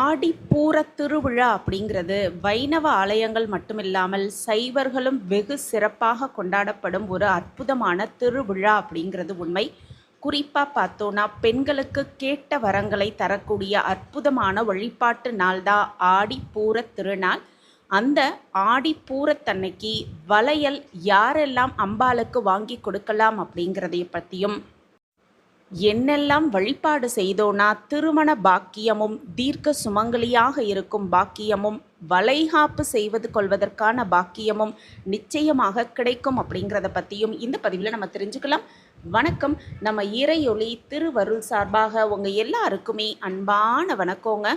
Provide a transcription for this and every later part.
ஆடிப்பூர திருவிழா அப்படிங்கிறது வைணவ ஆலயங்கள் மட்டுமில்லாமல் சைவர்களும் வெகு சிறப்பாக கொண்டாடப்படும் ஒரு அற்புதமான திருவிழா அப்படிங்கிறது உண்மை. குறிப்பாக பார்த்தோன்னா பெண்களுக்கு கேட்ட வரங்களை தரக்கூடிய அற்புதமான வழிபாட்டு நாள்தான் ஆடிப்பூர திருநாள். அந்த ஆடிப்பூரத்தன்னைக்கு வளையல் யாரெல்லாம் அம்பாளுக்கு வாங்கி கொடுக்கலாம் அப்படிங்கிறதைய பற்றியும் என்னெல்லாம் வழிபாடு செய்தோனா திருமண பாக்கியமும் தீர்க்க சுமங்கலியாக இருக்கும் பாக்கியமும் வளைகாப்பு செய்வது கொள்வதற்கான பாக்கியமும் நிச்சயமாக கிடைக்கும் அப்படிங்கிறத பற்றியும் இந்த பதிவில் நம்ம தெரிஞ்சுக்கலாம். வணக்கம். நம்ம இறையொளி திருவருள் சார்பாக உங்கள் எல்லாருக்குமே அன்பான வணக்கங்க.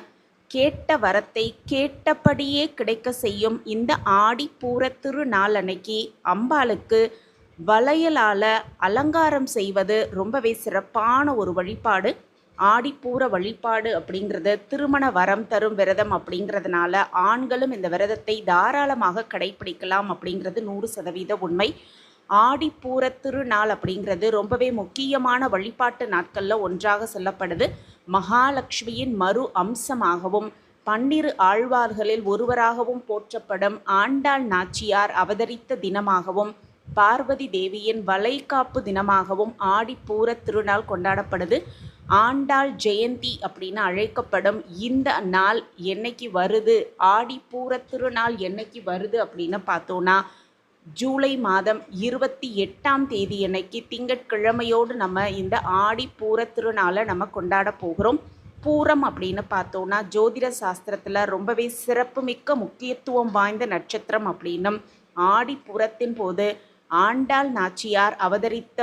கேட்ட வரத்தை கேட்டபடியே கிடைக்க செய்யும் இந்த ஆடிப்பூர திருநாள் அன்னைக்கு அம்பாளுக்கு வளையலால் அலங்காரம் செய்வது ரொம்பவே சிறப்பான ஒரு வழிபாடு. ஆடிப்பூர வழிபாடு அப்படிங்கிறது திருமண வரம் தரும் விரதம் அப்படிங்கிறதுனால ஆண்களும் இந்த விரதத்தை தாராளமாக கடைபிடிக்கலாம் அப்படிங்கிறது நூறு சதவீத உண்மை. ஆடிப்பூர திருநாள் அப்படிங்கிறது ரொம்பவே முக்கியமான வழிபாட்டு நாட்களில் ஒன்றாக சொல்லப்படுது. மகாலட்சுமியின் மறு அம்சமாகவும் பன்னிரு ஆழ்வார்களில் ஒருவராகவும் போற்றப்படும் ஆண்டாள் நாச்சியார் அவதரித்த தினமாகவும் பார்வதி தேவியின் வளைகாப்பு தினமாகவும் ஆடிப்பூர திருநாள் கொண்டாடப்படுது. ஆண்டாள் ஜெயந்தி அப்படின்னு அழைக்கப்படும் இந்த நாள் என்னைக்கு வருது? ஆடிப்பூர திருநாள் என்னைக்கு வருது அப்படின்னு பார்த்தோன்னா ஜூலை மாதம் இருபத்தி எட்டாம் தேதி அன்னைக்கு திங்கட்கிழமையோடு நம்ம இந்த ஆடிப்பூர திருநாளை நம்ம கொண்டாட போகிறோம். பூரம் அப்படின்னு பார்த்தோன்னா ஜோதிட சாஸ்திரத்தில் ரொம்பவே சிறப்புமிக்க முக்கியத்துவம் வாய்ந்த நட்சத்திரம் அப்படின்னும் ஆடிப்பூரத்தின் போது ஆண்டாள் நாச்சியார் அவதரித்த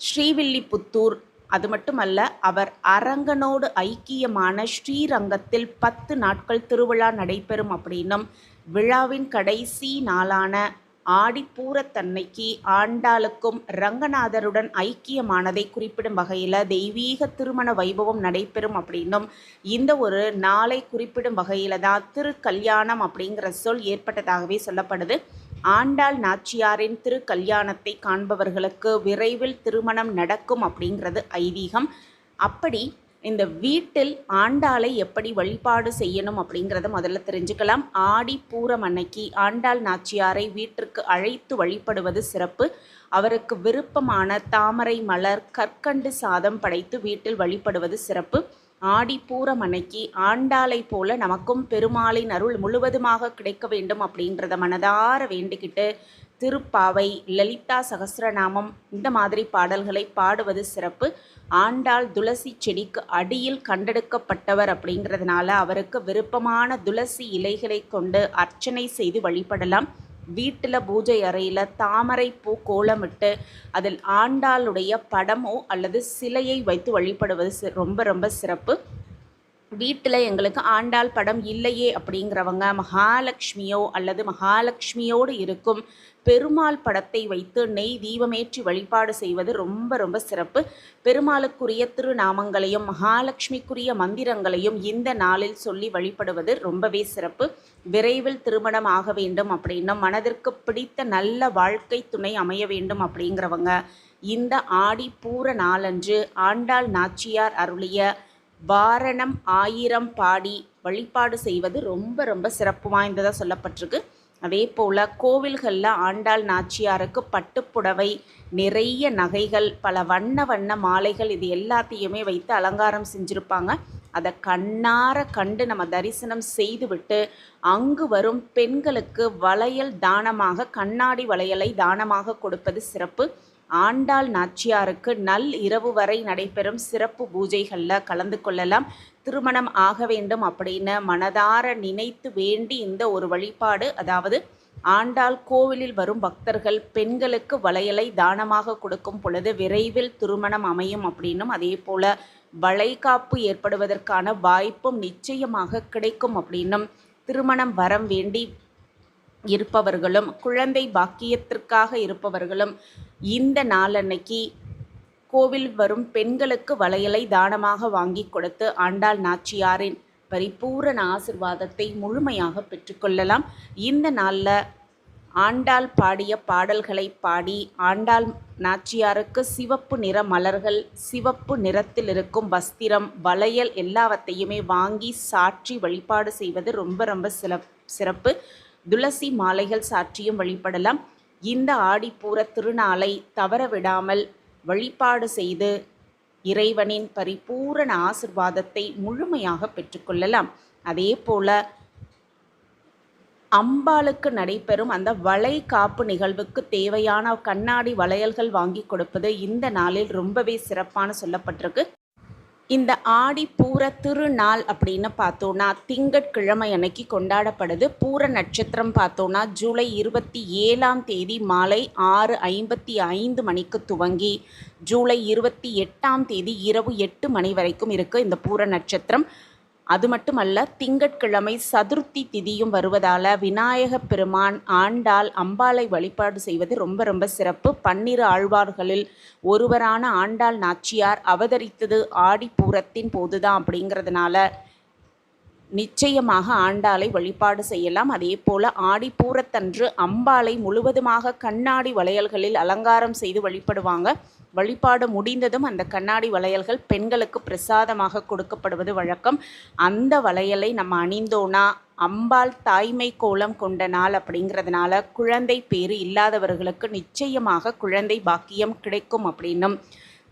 ஸ்ரீவில்லிபுத்தூர் அது மட்டுமல்ல அவர் அரங்கனோடு ஐக்கியமான ஸ்ரீரங்கத்தில் பத்து நாட்கள் திருவிழா நடைபெறும் அப்படின்னும் விழாவின் கடைசி நாளான ஆடிப்பூரத்தன்னைக்கு ஆண்டாளுக்கும் ரங்கநாதருடன் ஐக்கியமானதை குறிப்பிடும் வகையில் தெய்வீக திருமண வைபவம் நடைபெறும் அப்படின்னும் இந்த ஒரு நாளை குறிப்பிடும் வகையில் தான் திருக்கல்யாணம் அப்படிங்கிற சொல் ஏற்பட்டதாகவே சொல்லப்படுது. ஆண்டாள் நாச்சியாரின் திருக்கல்யாணத்தை காண்பவர்களுக்கு விரைவில் திருமணம் நடக்கும் அப்படிங்கிறது ஐதீகம். அப்படி இந்த வீட்டில் ஆண்டாளை எப்படி வழிபாடு செய்யணும் அப்படிங்கிறத முதல்ல தெரிஞ்சுக்கலாம். ஆடி பூரம் அன்னைக்கு ஆண்டாள் நாச்சியாரை வீட்டிற்கு அழைத்து வழிபடுவது சிறப்பு. அவருக்கு விருப்பமான தாமரை மலர் கற்கண்டு சாதம் படைத்து வீட்டில் வழிபடுவது சிறப்பு. ஆடிப்பூரம் அன்னைக்கு ஆண்டாளை போல நமக்கும் பெருமாளின் அருள் முழுவதுமாக கிடைக்க வேண்டும் அப்படின்றத மனதார வேண்டிக்கிட்டு திருப்பாவை லலிதா சகசிரநாமம் இந்த மாதிரி பாடல்களை பாடுவது சிறப்பு. ஆண்டாள் துளசி செடிக்கு அடியில் கண்டெடுக்கப்பட்டவர் அப்படிங்கிறதுனால அவருக்கு விருப்பமான துளசி இலைகளை கொண்டு அர்ச்சனை செய்து வழிபடலாம். வீட்டில் பூஜை அறையில் தாமரை பூ கோலமிட்டு அதில் ஆண்டாளுடைய படமோ அல்லது சிலையை வைத்து வழிபடுவது ரொம்ப ரொம்ப சிறப்பு. வீட்டில் எங்களுக்கு ஆண்டாள் படம் இல்லையே அப்படிங்கிறவங்க மகாலட்சுமியோ அல்லது மகாலட்சுமியோடு இருக்கும் பெருமாள் படத்தை வைத்து நெய் தீபமேற்றி வழிபாடு செய்வது ரொம்ப ரொம்ப சிறப்பு. பெருமாளுக்குரிய திருநாமங்களையும் மகாலட்சுமிக்குரிய மந்திரங்களையும் இந்த நாளில் சொல்லி வழிபடுவது ரொம்பவே சிறப்பு. விரைவில் திருமணம் ஆக வேண்டும் அப்படின்னும் மனதிற்கு பிடித்த நல்ல வாழ்க்கை துணை அமைய வேண்டும் அப்படிங்கிறவங்க. இந்த ஆடி பூர நாளன்று ஆண்டாள் நாச்சியார் அருளிய வாரணம் ஆயிரம் பாடி வழிபாடு செய்வது ரொம்ப ரொம்ப சிறப்பு வாய்ந்ததாக சொல்லப்பட்டிருக்கு. அதே போல் கோவில்களில் ஆண்டாள் நாச்சியாருக்கு பட்டுப்புடவை நிறைய நகைகள் பல வண்ண வண்ண மாலைகள் இது எல்லாத்தையுமே வைத்து அலங்காரம் செஞ்சுருப்பாங்க. அதை கண்ணார கண்டு நம்ம தரிசனம் செய்துவிட்டு அங்கு வரும் பெண்களுக்கு வளையல் தானமாக கண்ணாடி வளையலை தானமாக கொடுப்பது சிறப்பு. ஆண்டாள் நாச்சியாருக்கு நல் இரவு வரை நடைபெறும் சிறப்பு பூஜைகளில் கலந்து கொள்ளலாம். திருமணம் ஆக வேண்டும் அப்படின்னு மனதார நினைத்து வேண்டி இந்த ஒரு வழிபாடு அதாவது ஆண்டாள் கோவிலில் வரும் பக்தர்கள் பெண்களுக்கு வளையலை தானமாக கொடுக்கும் பொழுது விரைவில் திருமணம் அமையும் அப்படின்னும் அதே போல் வளைகாப்பு ஏற்படுவதற்கான வாய்ப்பும் நிச்சயமாக கிடைக்கும் அப்படின்னும் திருமணம் வரம் வேண்டி இருப்பவர்களும் குழந்தை பாக்கியத்திற்காக இருப்பவர்களும் இந்த நாளன்னைக்கு கோவில் வரும் பெண்களுக்கு வளையலை தானமாக வாங்கி கொடுத்து ஆண்டாள் நாச்சியாரின் பரிபூரண ஆசிர்வாதத்தை முழுமையாக பெற்றுக்கொள்ளலாம் இந்த நாளில் ஆண்டாள் பாடிய பாடல்களை பாடி ஆண்டாள் நாச்சியாருக்கு சிவப்பு நிற மலர்கள் சிவப்பு நிறத்தில் இருக்கும் வஸ்திரம் வளையல் எல்லாவற்றையுமே வாங்கி சாற்றி வழிபாடு செய்வது ரொம்ப ரொம்ப சிறப் சிறப்பு. துளசி மாலைகள் சாற்றியும் வழிபடலாம். இந்த ஆடிப்பூர திருநாளை தவற விடாமல் வழிபாடு செய்து இறைவனின் பரிபூரண ஆசிர்வாதத்தை முழுமையாக பெற்றுக்கொள்ளலாம். அதே போல அம்பாளுக்கு நடைபெறும் அந்த வளை காப்பு நிகழ்வுக்கு தேவையான கண்ணாடி வளையல்கள் வாங்கி கொடுப்பது இந்த நாளில் ரொம்பவே சிறப்பான சொல்லப்பட்டிருக்கு. இந்த ஆடி பூர திருநாள் அப்படின்னு பார்த்தோன்னா திங்கட்கிழமை அன்னைக்கு கொண்டாடப்படுது. பூர நட்சத்திரம் பார்த்தோன்னா ஜூலை இருபத்தி ஏழாம் தேதி மாலை ஆறு ஐம்பத்தி ஐந்து மணிக்கு துவங்கி ஜூலை இருபத்தி எட்டாம் தேதி இரவு எட்டு மணி வரைக்கும் இருக்குது இந்த பூர நட்சத்திரம். அது மட்டுமல்ல திங்கட்கிழமை சதுர்த்தி திதியும் வருவதால் விநாயக பெருமான் ஆண்டாள் அம்பாளை வழிபாடு செய்வது ரொம்ப ரொம்ப சிறப்பு. பன்னிரு ஆழ்வார்களில் ஒருவரான ஆண்டாள் நாச்சியார் அவதரித்தது ஆடிப்பூரத்தின் போதுதான் அப்படிங்கிறதுனால நிச்சயமாக ஆண்டாளை வழிபாடு செய்யலாம். அதே போல ஆடிப்பூரத்தன்று அம்பாளை முழுவதுமாக கண்ணாடி வளையல்களில் அலங்காரம் செய்து வழிபடுவாங்க. வழிபாடு முடிந்ததும் அந்த கண்ணாடி வளையல்கள் பெண்களுக்கு பிரசாதமாக கொடுக்கப்படுவது வழக்கம். அந்த வளையலை நம்ம அணிந்தோனா அம்பாள் தாய்மை கோலம் கொண்ட நாள் அப்படிங்கிறதுனால குழந்தை பேறு இல்லாதவர்களுக்கு நிச்சயமாக குழந்தை பாக்கியம் கிடைக்கும் அப்படின்னும்.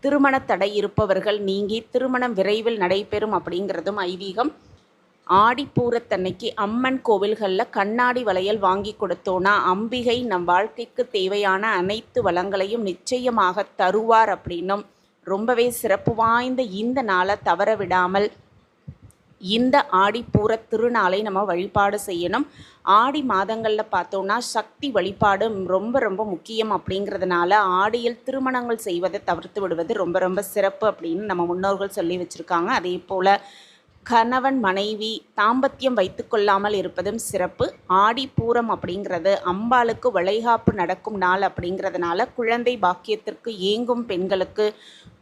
திருமண தடை இருப்பவர்கள் நீங்கி திருமணம் விரைவில் நடைபெறும் அப்படிங்கிறதும் ஐதீகம். ஆடிப்பூரத்தன்னைக்கு அம்மன் கோவில்களில் கண்ணாடி வளையல் வாங்கி கொடுத்தோன்னா அம்பிகை நம் வாழ்க்கைக்கு தேவையான அனைத்து வளங்களையும் நிச்சயமாக தருவார் அப்படின்னும். ரொம்பவே சிறப்பு வாய்ந்த இந்த நாளை தவற விடாமல் இந்த ஆடிப்பூர திருநாளை நம்ம வழிபாடு செய்யணும். ஆடி மாதங்களில் பார்த்தோன்னா சக்தி வழிபாடு ரொம்ப ரொம்ப முக்கியம் அப்படிங்கிறதுனால ஆடியில் திருமணங்கள் செய்வதை தவிர்த்து விடுவது ரொம்ப ரொம்ப சிறப்பு அப்படின்னு நம்ம முன்னோர்கள் சொல்லி வச்சுருக்காங்க. அதே போல் கணவன் மனைவி தாம்பத்தியம் வைத்துக்கொள்ளாமல் இருப்பதும் சிறப்பு. ஆடி பூரம் அப்படிங்கிறது அம்பாளுக்கு வளைகாப்பு நடக்கும் நாள் அப்படிங்கிறதுனால குழந்தை பாக்கியத்திற்கு ஏங்கும் பெண்களுக்கு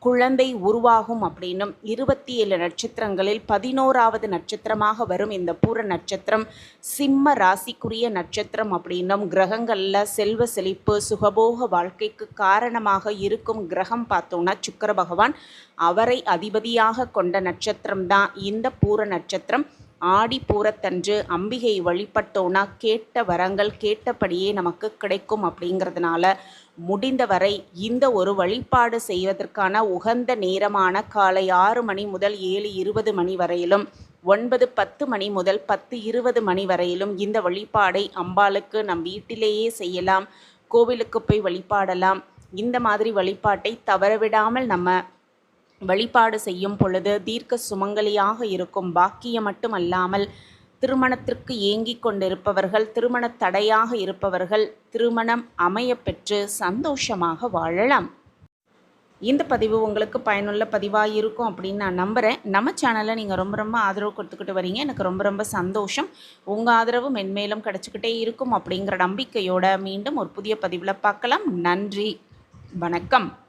குழந்தை உருவாகும் அப்படின்னும் இருபத்தி ஏழு நட்சத்திரங்களில் பதினோராவது நட்சத்திரமாக வரும் இந்த பூர நட்சத்திரம். சிம்ம ராசிக்குரிய நட்சத்திரம் அப்படின்னும் கிரகங்களில் செல்வ செழிப்பு சுகபோக வாழ்க்கைக்கு காரணமாக இருக்கும் கிரகம் பார்த்தோன்னா சுக்கர பகவான். அவரை அதிபதியாக கொண்ட நட்சத்திரம் தான் இந்த பூர நட்சத்திரம். ஆடி பூரத்தன்று அம்பிகை வழிபட்டோன்னா கேட்ட வரங்கள் கேட்டபடியே நமக்கு கிடைக்கும் அப்படிங்கிறதுனால முடிந்தவரை இந்த ஒரு வழிபாடு செய்வதற்கான உகந்த நேரமான காலை ஆறு மணி முதல் ஏழு இருபது மணி வரையிலும் ஒன்பது பத்து மணி முதல் பத்து இருபது மணி வரையிலும் இந்த வழிபாடை அம்பாளுக்கு நம் வீட்டிலேயே செய்யலாம் கோவிலுக்கு போய் வழிபாடலாம். இந்த மாதிரி வழிபாட்டை தவறவிடாமல் நம்ம வழிபாடு செய்யும் பொழுது தீர்க்க சுமங்கலியாக இருக்கும் பாக்கியம் மட்டுமல்லாமல் திருமணத்திற்கு ஏங்கிக் கொண்டிருப்பவர்கள் திருமண தடையாக இருப்பவர்கள் திருமணம் அமையப்பெற்று சந்தோஷமாக வாழலாம். இந்த பதிவு உங்களுக்கு பயனுள்ள பதிவாக இருக்கும் அப்படின்னு நான் நம்புகிறேன் நம்ம சேனலை நீங்கள் ரொம்ப ரொம்ப ஆதரவு கொடுத்துக்கிட்டு வரீங்க. எனக்கு ரொம்ப ரொம்ப சந்தோஷம். உங்கள் ஆதரவு மென்மேலும் கிடச்சிக்கிட்டே இருக்கும் அப்படிங்கிற நம்பிக்கையோட மீண்டும் ஒரு புதிய பதிவில் பார்க்கலாம். நன்றி. வணக்கம்.